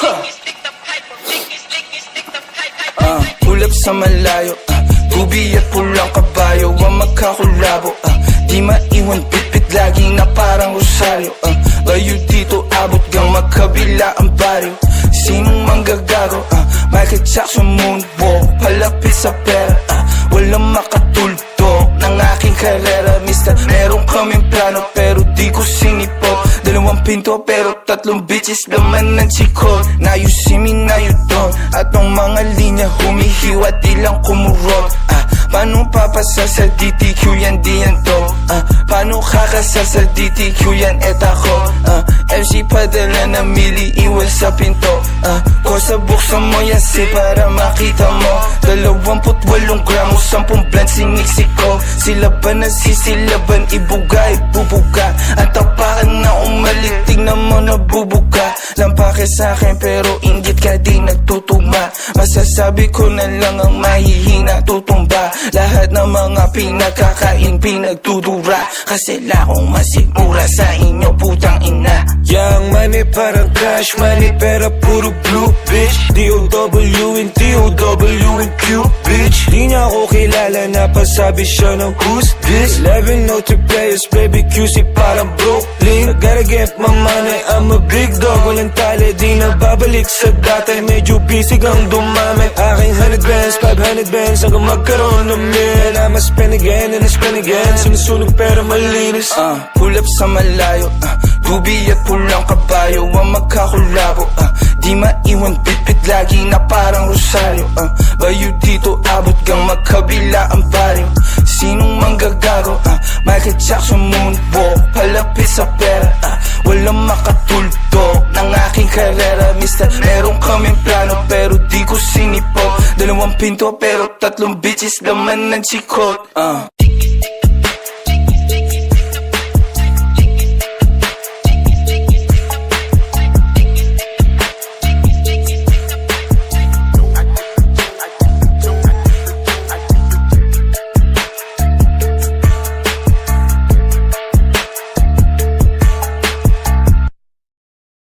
Ah, Ulap sa malayo ah, Tubi at pulang kabayo Ang magkakulabo ah, Di maiwan pitpit Lagi na parang rosaryo ah, Layo dito abot gang magkabila ang baryo. Sinong manggagago ah, Michael Jackson moonwalk Palapit sa pera ah, Walang makatulto ng aking karera Mister, meron kaming plano pero di ko sinipo Dalawang pinto pero tatlong bitches laman ng chiko Now you see me, now you don't. At ang mga linya humihiwa di lang kumurot. Ah, Paano papasa sa DTQ yan di yan to? Ah, Paano kakasa sa DTQ yan et ako? Ah, MC padala na mili iwan sa pinto. Ah, Kosa buksan mo yan si para makita mo. Dalawamput walong gramo Sampung bland siniksik ko. Sila ba nasisilaban Ibuga ibubuga Ang tapakan na umalit Tingnan mo nabubuga Lampake sa akin pero inggit ka di nagtutugma. Masasabi ko na lang ang mahihina Tutumba. Lahat ng mga pinagkakain Pinagdudura. Kasi lakong masigura sa inyo putang ina. Young money parang cash money Pera puro blue bitch. D-O-W and D-O-W and Q bitch. Di niya ako kilala Napasabi siya ng who's this? 11 no to players baby QC parang Brooklyn. I gotta get my money I'm a big dog Walang tali di na babalik sa dati. Medyo busy kang dumami. Aking 100 bands 500 bands Hanggang magkaroon ng mil. And I'ma spend again and I spend again. Sinusunog pero malinis. Ah, Pull up sa malayo. Ah, Tubi at pulang kabayo. Ang magkakulabo. Ah, Di maiwan bitbit Lagi na parang rosaryo ah, Bayo dito abot gang magkabila ang baryo. Sinong manggagago? Ah, Michael Jackson moonwalk Palapit sa karera Mister, meron kaming plano Pero di ko sinipo Dalawang pinto pero tatlong bitches Laman ng chikot. Ah.